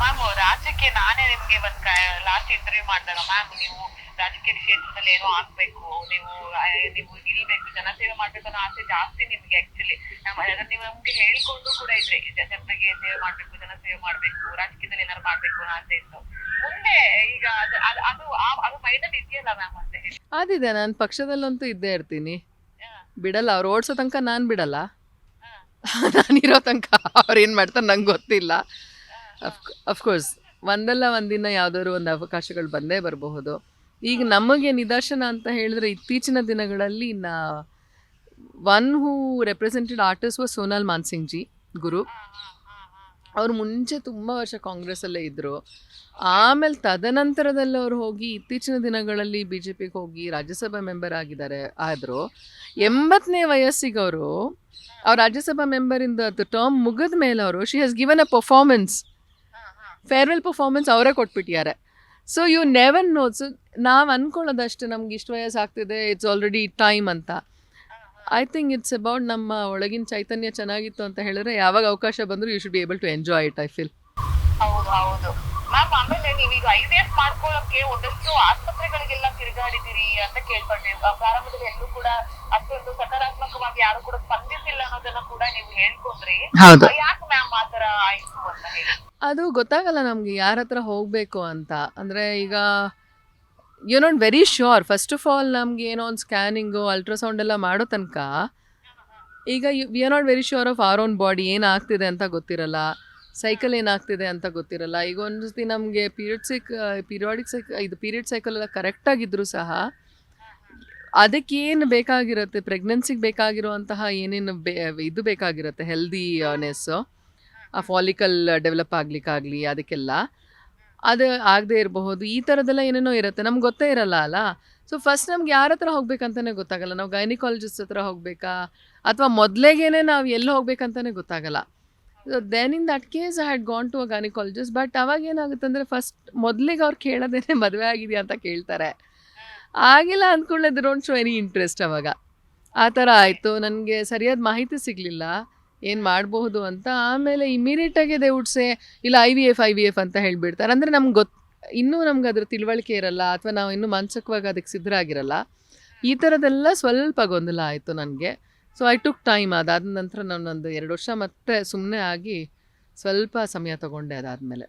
Ma'am ರಾಜ್ಯಕ್ಕೆ ನಾನೇ ನಿಮ್ಗೆ ಒಂದ್ ಲಾಸ್ಟ್ ಇಂಟರ್ವ್ಯೂ ಮಾಡಿದಾಗ ಮ್ಯಾಮ್ ನೀವು ರಾಜಕೀಯ ಕ್ಷೇತ್ರದಲ್ಲಿ ಏನೋ ಆಗ್ಬೇಕು ನೀವು ನೀವು ನಿಲ್ಬೇಕು ಜನಸೇವೆ ಮಾಡ್ಬೇಕು ಅನ್ನೋ ಆಸೆ ಜಾಸ್ತಿ ನಿಮ್ಗೆ ಆಕ್ಚುಲಿ ನೀವು ನಮ್ಗೆ ಹೇಳ್ಕೊಂಡು ಕೂಡ ಇದ್ರೆ ಜನರಿಗೆ ಸೇವೆ ಮಾಡ್ಬೇಕು ಜನಸೇವೆ ಮಾಡ್ಬೇಕು ರಾಜಕೀಯದಲ್ಲಿ ಏನಾರು ಮಾಡ್ಬೇಕು ಅನ್ನೋ ಆಸೆ ಇತ್ತು. ಮುಂದೆ ಈಗ ಅದು ಅದು- ಅದು ಮೈಂಡಲ್ಲಿ ಇದೆಯಲ್ಲ ಮ್ಯಾಮ್ ಅಂತ ಹೇಳಿ ಅದಿದೆ ನಾನು ಪಕ್ಷದಲ್ಲಂತೂ ಇದ್ದೇ ಇರ್ತೀನಿ. ಬಿಡಲ್ಲ ಅವ್ರು ಓಡಿಸೋ ತನಕ ನಾನು ಬಿಡಲ್ಲ. ನಾನಿರೋ ತನಕ ಅವ್ರು ಏನು ಮಾಡ್ತಾರೆ ನಂಗೆ ಗೊತ್ತಿಲ್ಲ. ಅಫ್ಕೋರ್ಸ್ ಒಂದಲ್ಲ ಒಂದಿನ ಯಾವ್ದಾದ್ರು ಒಂದು ಅವಕಾಶಗಳು ಬಂದೇ ಬರಬಹುದು ಈಗ ನಮಗೆ ನಿದರ್ಶನ ಅಂತ ಹೇಳಿದ್ರೆ ಇತ್ತೀಚಿನ ದಿನಗಳಲ್ಲಿ ನಾ one who represented artist was Sonal Mansingh ji ಗುರು. ಅವ್ರು ಮುಂಚೆ ತುಂಬ ವರ್ಷ ಕಾಂಗ್ರೆಸ್ಸಲ್ಲೇ ಇದ್ದರು ಆಮೇಲೆ ತದನಂತರದಲ್ಲಿ ಅವರು ಹೋಗಿ ಇತ್ತೀಚಿನ ದಿನಗಳಲ್ಲಿ ಬಿ ಜೆ ಪಿಗೆ ಹೋಗಿ ರಾಜ್ಯಸಭಾ ಮೆಂಬರ್ ಆಗಿದ್ದಾರೆ, ಆದರೂ ಎಂಬತ್ತನೇ ವಯಸ್ಸಿಗೆ ಅವರು, ಅವ್ರು ರಾಜ್ಯಸಭಾ ಮೆಂಬರಿಂದ ಅದು ಟರ್ಮ್ ಮುಗಿದ ಮೇಲೆ ಅವರು she has given a performance. Farewell performance ಅವರೇ ಕೊಟ್ಬಿಟ್ಟಿದ್ದಾರೆ. ಸೊ ಯು ನೆವನ್ ನೋಟ್ಸ್ ನಾವು ಅನ್ಕೊಳ್ಳೋದಷ್ಟು ನಮ್ಗೆ ಇಷ್ಟು ವಯಸ್ಸಾಗ್ತಿದೆ ಇಟ್ಸ್ ಆಲ್ರೆಡಿ ಟೈಮ್ ಅಂತ. ಐ ಥಿಂಕ್ ಇಟ್ಸ್ ಅಬೌಟ್ ನಮ್ಮ ಒಳಗಿನ ಚೈತನ್ಯ ಚೆನ್ನಾಗಿತ್ತು ಅಂತ ಹೇಳಿದ್ರೆ ಯಾವಾಗ ಅವಕಾಶ ಬಂದರೂ you should be able to enjoy it I feel ಹೌದು ಹೌದು. ಮ್ಯಾಮ್ ಆಮೇಲೆ ನೀವೀಗ ಐ ವಿ ಎಫ್ ಮಾಡ್ಕೊಳ್ಳೋಕೆ ಒಂದಷ್ಟು ಆಸ್ಪತ್ರೆಗಳಿಗೆಲ್ಲ ತಿರುಗಾಡಿದಿರಿ ಅಂತ ಕೇಳ್ಪಟ್ಟೆ. ಆ, ಪ್ರಾರಂಭದಲ್ಲಿ ಎಲ್ಲೂ ಕೂಡ ಅಷ್ಟೊಂದು ಸಕಾರಾತ್ಮಕವಾಗಿ ಯಾರು ಕೂಡ ಸ್ಪಂದಿಸಿಲ್ಲ ಅನ್ನೋದನ್ನ ಕೂಡ ನೀವು ಹೇಳ್ಕೊಂಡ್ರಿ. ಯಾಕೆ ಮ್ಯಾಮ್ ಆತರ ಆಯ್ತು ಅಂತ ಹೇಳಿ? ಅದು ಗೊತ್ತಾಗಲ್ಲ ನಮಗೆ ಯಾರ ಹತ್ರ ಹೋಗಬೇಕು ಅಂತ. ಅಂದರೆ ಈಗ you not very sure first of all ನಮ್ಗೆ ಏನೋ ಒಂದು ಸ್ಕ್ಯಾನಿಂಗು ಅಲ್ಟ್ರಾಸೌಂಡ್ ಎಲ್ಲ ಮಾಡೋ ತನಕ, ಈಗ we are not very sure of our own body ಏನಾಗ್ತಿದೆ ಅಂತ ಗೊತ್ತಿರಲ್ಲ. ಸೈಕಲ್ ಏನಾಗ್ತಿದೆ ಅಂತ ಗೊತ್ತಿರಲ್ಲ. ಈಗ ಒಂದು ಸತಿ ನಮಗೆ ಪೀರಿಯಡ್ ಸೈಕ್ ಪೀರಿಯಾಡಿಕ್ ಸೈಕ್ ಇದು ಪೀರಿಯಡ್ ಸೈಕಲ್ ಎಲ್ಲ ಕರೆಕ್ಟಾಗಿದ್ದರೂ ಸಹ ಅದಕ್ಕೇನು ಬೇಕಾಗಿರುತ್ತೆ? ಪ್ರೆಗ್ನೆನ್ಸಿಗೆ ಬೇಕಾಗಿರುವಂತಹ ಏನೇನು ಬೇ, ಇದು ಬೇಕಾಗಿರುತ್ತೆ? ಹೆಲ್ದಿನೆಸ್ಸು ಆ ಫಾಲಿಕಲ್ ಡೆವಲಪ್ ಆಗ್ಲಿಕ್ಕಾಗಲಿ, ಅದಕ್ಕೆಲ್ಲ. ಅದು ಆಗದೆ ಇರಬಹುದು. ಈ ಥರದ್ದೆಲ್ಲ ಏನೇನೋ ಇರುತ್ತೆ, ನಮ್ಗೆ ಗೊತ್ತೇ ಇರಲ್ಲ ಅಲ್ಲ ಸೊ ಫಸ್ಟ್ ನಮ್ಗೆ ಯಾರ ಹತ್ರ ಹೋಗ್ಬೇಕಂತಲೇ ಗೊತ್ತಾಗಲ್ಲ. ನಾವು ಗೈನಿಕಾಲಜಿಸ್ಟ್ ಹತ್ರ ಹೋಗಬೇಕಾ? ಅಥವಾ ಮೊದಲೇಗೇನೆ ನಾವು ಎಲ್ಲಿ ಹೋಗ್ಬೇಕಂತಲೇ ಗೊತ್ತಾಗಲ್ಲ. So then in that case I had gone to a gynaecologist but ಅವಾಗ ಏನಾಗುತ್ತೆ ಅಂದರೆ ಫಸ್ಟ್ ಮೊದಲಿಗೆ ಅವ್ರು ಕೇಳೋದೇನೆ ಮದುವೆ ಆಗಿದೆಯಾ ಅಂತ ಕೇಳ್ತಾರೆ. ಆಗಿಲ್ಲ ಅಂದ್ಕೊಳ್ಳೆ ಡೋಂಟ್ ಶೋ ಎನಿ ಇಂಟ್ರೆಸ್ಟ್ ಅವಾಗ. ಆ ಥರ ಆಯಿತು. ನನಗೆ ಸರಿಯಾದ ಮಾಹಿತಿ ಸಿಗಲಿಲ್ಲ. ಏನು ಮಾಡಬಹುದು ಅಂತ ಆಮೇಲೆ ಇಮಿಡಿಯೇಟಾಗಿ ದೇ ಉಡ್ಸೆ ಇಲ್ಲ I V F I V F ಅಂತ ಹೇಳಿಬಿಡ್ತಾರೆ. ಅಂದರೆ ನಮ್ಗೆ ಗೊತ್ತು ಇನ್ನೂ ನಮ್ಗೆ ಅದ್ರ ತಿಳುವಳಿಕೆ ಇರಲ್ಲ ಅಥವಾ ನಾವು ಇನ್ನೂ ಮಾನಸಿಕವಾಗಿ ಅದಕ್ಕೆ ಸಿದ್ಧರಾಗಿರಲ್ಲ. ಈ ಥರದೆಲ್ಲ ಸ್ವಲ್ಪ ಗೊಂದಲ ಆಯಿತು ನನಗೆ. ಸೊ ಐ ಟುಕ್ ಟೈಮ್ ಅದಾದ ನಂತರ ನಾನೊಂದು ಎರಡು ವರ್ಷ ಮತ್ತೆ ಸುಮ್ಮನೆ ಆಗಿ ಸ್ವಲ್ಪ ಸಮಯ ತಗೊಂಡೆ ಅದಾದಮೇಲೆ.